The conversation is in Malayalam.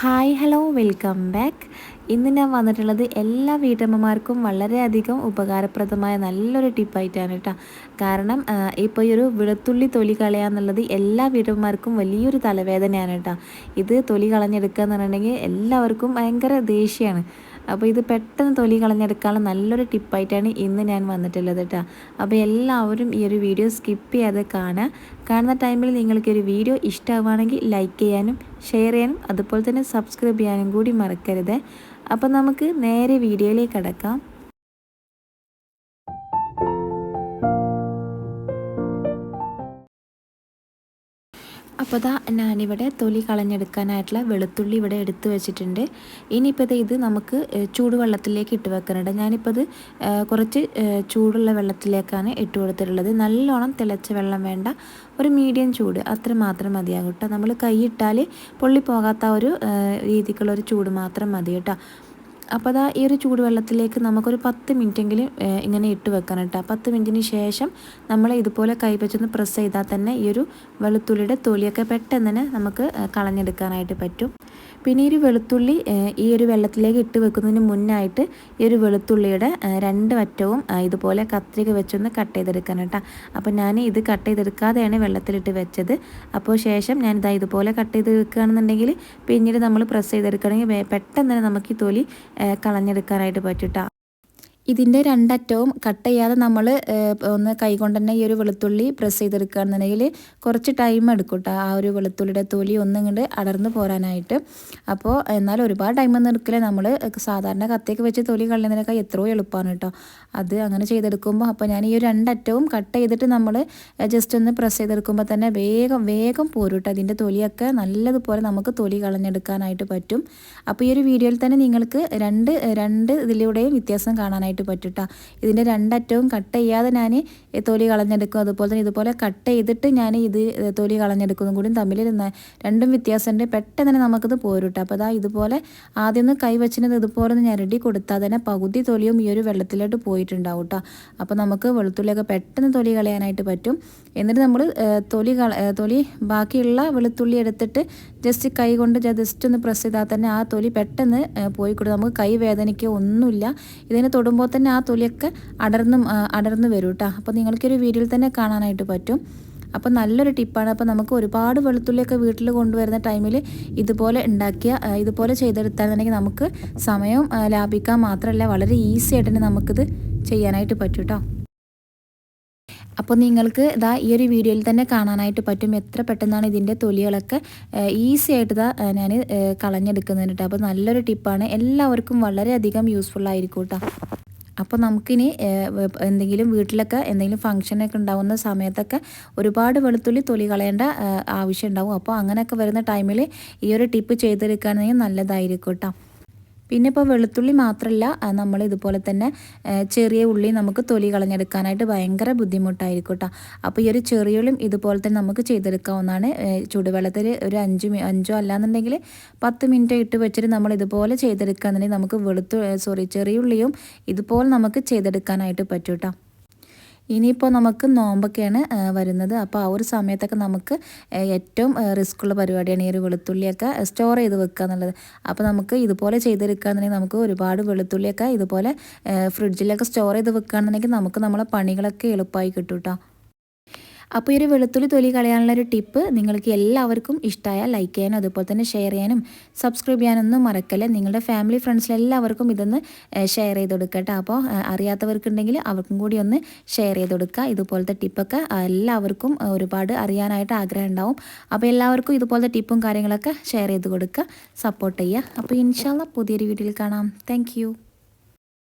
Hi hello welcome back. ഇന്ന് ഞാൻ വന്നിട്ടുള്ളത് എല്ലാ വീട്ടമ്മമാർക്കും വളരെയധികം ഉപകാരപ്രദമായ നല്ലൊരു ടിപ്പായിട്ടാണ് കേട്ടോ. കാരണം ഇപ്പോൾ ഈ ഒരു വെളുത്തുള്ളി തൊലി കളയാന്നുള്ളത് എല്ലാ വീട്ടമ്മമാർക്കും വലിയൊരു തലവേദനയാണ് കേട്ടോ. ഇത് തൊലി കളഞ്ഞെടുക്കുക എന്ന് പറഞ്ഞിട്ടുണ്ടെങ്കിൽ എല്ലാവർക്കും ഭയങ്കര ദേഷ്യമാണ്. അപ്പോൾ ഇത് പെട്ടെന്ന് തൊലി കളഞ്ഞെടുക്കാനുള്ള നല്ലൊരു ടിപ്പായിട്ടാണ് ഇന്ന് ഞാൻ വന്നിട്ടുള്ളത് കേട്ടോ. അപ്പോൾ എല്ലാവരും ഈ ഒരു വീഡിയോ സ്കിപ്പ് ചെയ്യാതെ കാണുക. കാണുന്ന ടൈമിൽ നിങ്ങൾക്ക് ഒരു വീഡിയോ ഇഷ്ടമാവുകയാണെങ്കിൽ ലൈക്ക് ചെയ്യാനും ഷെയർ ചെയ്യാനും അതുപോലെ തന്നെ സബ്സ്ക്രൈബ് ചെയ്യാനും കൂടി മറക്കരുത്. അപ്പോൾ നമുക്ക് നേരെ വീഡിയോയിലേക്ക് കിടക്കാം. അപ്പോൾ ഇതാ ഞാനിവിടെ തൊലി കളഞ്ഞെടുക്കാനായിട്ടുള്ള വെളുത്തുള്ളി ഇവിടെ എടുത്ത് വെച്ചിട്ടുണ്ട്. ഇനിയിപ്പോൾ ഇത് നമുക്ക് ചൂടുവെള്ളത്തിലേക്ക് ഇട്ട് വെക്കാനുണ്ട് ഞാനിപ്പോൾ ഇത് കുറച്ച് ചൂടുള്ള വെള്ളത്തിലേക്കാണ് ഇട്ട് കൊടുത്തിട്ടുള്ളത്. നല്ലോണം തിളച്ച വെള്ളം വേണ്ട ഒരു മീഡിയം ചൂട്. അത്ര മാത്രം മതിയാകും കേട്ടോ. നമ്മൾ കൈയിട്ടാൽ പൊള്ളി പോകാത്ത ഒരു രീതിക്കുള്ള ഒരു ചൂട് മാത്രം മതി കേട്ടോ. അപ്പോൾ അതാ ഈ ഒരു ചൂടുവെള്ളത്തിലേക്ക് നമുക്കൊരു പത്ത് മിനിറ്റെങ്കിലും ഇങ്ങനെ ഇട്ട് വെക്കണം കേട്ടോ. പത്ത് മിനിറ്റിന് ശേഷം നമ്മൾ ഇതുപോലെ കൈവച്ചൊന്ന് പ്രസ് ചെയ്താൽ തന്നെ ഈ ഒരു വെളുത്തുള്ളിയുടെ തൊലിയൊക്കെ പെട്ടെന്ന് തന്നെ നമുക്ക് കളഞ്ഞെടുക്കാനായിട്ട് പറ്റും. പിന്നെ ഈ ഒരു വെളുത്തുള്ളി ഈ ഒരു വെള്ളത്തിലേക്ക് ഇട്ട് വെക്കുന്നതിന് മുന്നായിട്ട് ഈ ഒരു വെളുത്തുള്ളിയുടെ രണ്ട് വറ്റവും ഇതുപോലെ കത്രിക വെച്ചൊന്ന് കട്ട് ചെയ്തെടുക്കണം കേട്ടോ. അപ്പോൾ ഞാൻ ഇത് കട്ട് ചെയ്തെടുക്കാതെയാണ് വെള്ളത്തിലിട്ട് വെച്ചത്. അപ്പോൾ ശേഷം ഞാൻ ഇതാ ഇതുപോലെ കട്ട് ചെയ്ത് വെക്കുകയാണെന്നുണ്ടെങ്കിൽ പിന്നീട് നമ്മൾ പ്രസ് ചെയ്തെടുക്കുകയാണെങ്കിൽ പെട്ടെന്ന് തന്നെ നമുക്ക് ഈ തൊലി കളഞ്ഞെടുക്കാനായിട്ട് പറ്റും ഇതിന്റെ രണ്ടറ്റവും കട്ട് ചെയ്യാതെ നമ്മൾ ഒന്ന് കൈകൊണ്ട് തന്നെ ഈ ഒരു വെളുത്തുള്ളി പ്രസ് ചെയ്തെടുക്കുകയാണെന്നുണ്ടെങ്കിൽ കുറച്ച് ടൈം എടുക്കും കേട്ടോ ആ ഒരു വെളുത്തുള്ളിയുടെ തൊലി ഒന്നും ഇങ്ങോട്ട് അടർന്നു പോരാനായിട്ട്. അപ്പോൾ എന്നാൽ ഒരുപാട് ടൈമൊന്നും എടുക്കില്ല. നമ്മൾ സാധാരണ കത്തേക്ക് വെച്ച് തൊലി കളയുന്നതിനൊക്കെ എത്രയോ എളുപ്പമാണ് കേട്ടോ അത് അങ്ങനെ ചെയ്തെടുക്കുമ്പോൾ അപ്പോൾ ഞാൻ ഈ ഒരു രണ്ടറ്റവും കട്ട് ചെയ്തിട്ട് നമ്മൾ ജസ്റ്റ് ഒന്ന് പ്രസ് ചെയ്തെടുക്കുമ്പോൾ തന്നെ വേഗം വേഗം പോരും കേട്ടോ അതിന്റെ തൊലിയൊക്കെ നല്ലതുപോലെ നമുക്ക് തൊലി കളഞ്ഞെടുക്കാനായിട്ട് പറ്റും. അപ്പോൾ ഈ ഒരു വീഡിയോയിൽ തന്നെ നിങ്ങൾക്ക് രണ്ട് രണ്ട് ഇതിലൂടെയും വ്യത്യാസം കാണാനായിട്ട് ആയിട്ട് പറ്റും ഇതിന്റെ രണ്ടറ്റവും കട്ട് ചെയ്യാതെ ഞാൻ തൊലി കളഞ്ഞെടുക്കും. അതുപോലെ തന്നെ ഇതുപോലെ കട്ട് ചെയ്തിട്ട് ഞാൻ ഇത് തൊലി കളഞ്ഞെടുക്കുന്നതും കൂടി തമ്മിൽ രണ്ടും വ്യത്യാസമുണ്ട് പെട്ടെന്ന് തന്നെ നമുക്കിത് പോരും അപ്പോൾ അതാ ഇതുപോലെ ആദ്യം ഒന്ന് കൈ ഇതുപോലെ ഒന്ന് ഞരടി കൊടുത്താൽ തന്നെ പകുതി തൊലിയും ഈ ഒരു വെള്ളത്തിലോട്ട് പോയിട്ടുണ്ടാവും കേട്ടോ അപ്പോൾ നമുക്ക് വെളുത്തുള്ളിയൊക്കെ പെട്ടെന്ന് തൊലി കളയാനായിട്ട് പറ്റും. എന്നിട്ട് നമ്മൾ തൊലി തൊലി ബാക്കിയുള്ള വെളുത്തുള്ളി എടുത്തിട്ട് ജസ്റ്റ് കൈ കൊണ്ട് ജസ്റ്റ് ഒന്ന് പ്രസ് ചെയ്താൽ തന്നെ ആ തൊലി പെട്ടെന്ന് പോയി കൊടുക്കും നമുക്ക് കൈ വേദനയ്ക്ക് ഒന്നുമില്ല. ഇതിനെ തൊടുമ്പോൾ തന്നെ ആ തൊലിയൊക്കെ അടർന്നും അടർന്ന് വരും കേട്ടോ അപ്പോൾ നിങ്ങൾക്കൊരു വീഡിയോയിൽ തന്നെ കാണാനായിട്ട് പറ്റും. അപ്പോൾ നല്ലൊരു ടിപ്പാണ്. അപ്പോൾ നമുക്ക് ഒരുപാട് വെളുത്തുള്ളിയൊക്കെ വീട്ടിൽ കൊണ്ടുവരുന്ന ടൈമിൽ ഇതുപോലെ ഉണ്ടാക്കിയ ഇതുപോലെ ചെയ്തെടുത്താണെന്നുണ്ടെങ്കിൽ നമുക്ക് സമയം ലാഭിക്കാൻ മാത്രമല്ല വളരെ ഈസി ആയിട്ട് തന്നെ നമുക്കിത് ചെയ്യാനായിട്ട് പറ്റും കേട്ടോ അപ്പോൾ നിങ്ങൾക്ക് ഇതാ ഈ ഒരു വീഡിയോയിൽ തന്നെ കാണാനായിട്ട് പറ്റും എത്ര പെട്ടെന്നാണ് ഇതിന്റെ തൊലികളൊക്കെ ഈസി ആയിട്ട് ഇതാ ഞാൻ കളഞ്ഞെടുക്കുന്നുണ്ട് അപ്പോൾ നല്ലൊരു ടിപ്പാണ്. എല്ലാവർക്കും വളരെയധികം യൂസ്ഫുൾ ആയിരിക്കും കേട്ടോ അപ്പോൾ നമുക്കിനി എന്തെങ്കിലും വീട്ടിലൊക്കെ എന്തെങ്കിലും ഫംഗ്ഷനൊക്കെ ഉണ്ടാകുന്ന സമയത്തൊക്കെ ഒരുപാട് വെളുത്തുള്ളി തൊലി കളയേണ്ട ആവശ്യം ഉണ്ടാവും. അപ്പോൾ അങ്ങനെയൊക്കെ വരുന്ന ടൈമിൽ ഈ ഒരു ടിപ്പ് ചെയ്തെടുക്കുകയാണെങ്കിൽ നല്ലതായിരിക്കും കേട്ടോ. പിന്നെ ഇപ്പോൾ വെളുത്തുള്ളി മാത്രമല്ല നമ്മൾ ഇതുപോലെ തന്നെ ചെറിയ ഉള്ളി നമുക്ക് തൊലി കളഞ്ഞെടുക്കാനായിട്ട് ഭയങ്കര ബുദ്ധിമുട്ടായിരിക്കും കേട്ടോ അപ്പോൾ ഈ ഒരു ചെറിയുള്ളിയും ഇതുപോലെ തന്നെ നമുക്ക് ചെയ്തെടുക്കാവുന്നതാണ്. ചൂടുവെള്ളത്തിൽ ഒരു അഞ്ച് അഞ്ചോ അല്ലാന്നുണ്ടെങ്കിൽ പത്ത് മിനിറ്റ് ഇട്ട് വെച്ചിട്ട് നമ്മൾ ഇതുപോലെ ചെയ്തെടുക്കുകയാണെന്നുണ്ടെങ്കിൽ നമുക്ക് വെളുത്തു സോറി ചെറിയുള്ളിയും ഇതുപോലെ നമുക്ക് ചെയ്തെടുക്കാനായിട്ട് പറ്റും കേട്ടോ ഇനിയിപ്പോൾ നമുക്ക് നോമ്പൊക്കെയാണ് വരുന്നത്. അപ്പോൾ ആ ഒരു സമയത്തൊക്കെ നമുക്ക് ഏറ്റവും റിസ്ക് ഉള്ള പരിപാടിയാണ് ഈ ഒരു വെളുത്തുള്ളിയൊക്കെ സ്റ്റോർ ചെയ്ത് വെക്കുക എന്നുള്ളത്. അപ്പോൾ നമുക്ക് ഇതുപോലെ ചെയ്തെടുക്കുകയാണെന്നുണ്ടെങ്കിൽ നമുക്ക് ഒരുപാട് വെളുത്തുള്ളിയൊക്കെ ഇതുപോലെ ഫ്രിഡ്ജിലൊക്കെ സ്റ്റോർ ചെയ്ത് വെക്കുകയാണെന്നുണ്ടെങ്കിൽ നമുക്ക് നമ്മളെ പണികളൊക്കെ എളുപ്പമായി കിട്ടും കേട്ടോ അപ്പോൾ ഈ ഒരു വെളുത്തുള്ളി തൊലി കളയാനുള്ള ഒരു ടിപ്പ് നിങ്ങൾക്ക് എല്ലാവർക്കും ഇഷ്ടമായാൽ ലൈക്ക് ചെയ്യാനും അതുപോലെ തന്നെ ഷെയർ ചെയ്യാനും സബ്സ്ക്രൈബ് ചെയ്യാനൊന്നും മറക്കല്ല. നിങ്ങളുടെ ഫാമിലി ഫ്രണ്ട്സിലെല്ലാവർക്കും ഇതൊന്ന് ഷെയർ ചെയ്ത് കൊടുക്കട്ടെ അപ്പോൾ അറിയാത്തവർക്കുണ്ടെങ്കിൽ അവർക്കും കൂടി ഒന്ന് ഷെയർ ചെയ്ത് കൊടുക്കുക. ഇതുപോലത്തെ ടിപ്പൊക്കെ എല്ലാവർക്കും ഒരുപാട് അറിയാനായിട്ട് ആഗ്രഹം ഉണ്ടാവും. അപ്പോൾ എല്ലാവർക്കും ഇതുപോലത്തെ ടിപ്പും കാര്യങ്ങളൊക്കെ ഷെയർ ചെയ്ത് കൊടുക്കുക സപ്പോർട്ട് ചെയ്യുക. അപ്പോൾ ഇൻഷാല്ല പുതിയൊരു വീഡിയോയിൽ കാണാം. താങ്ക്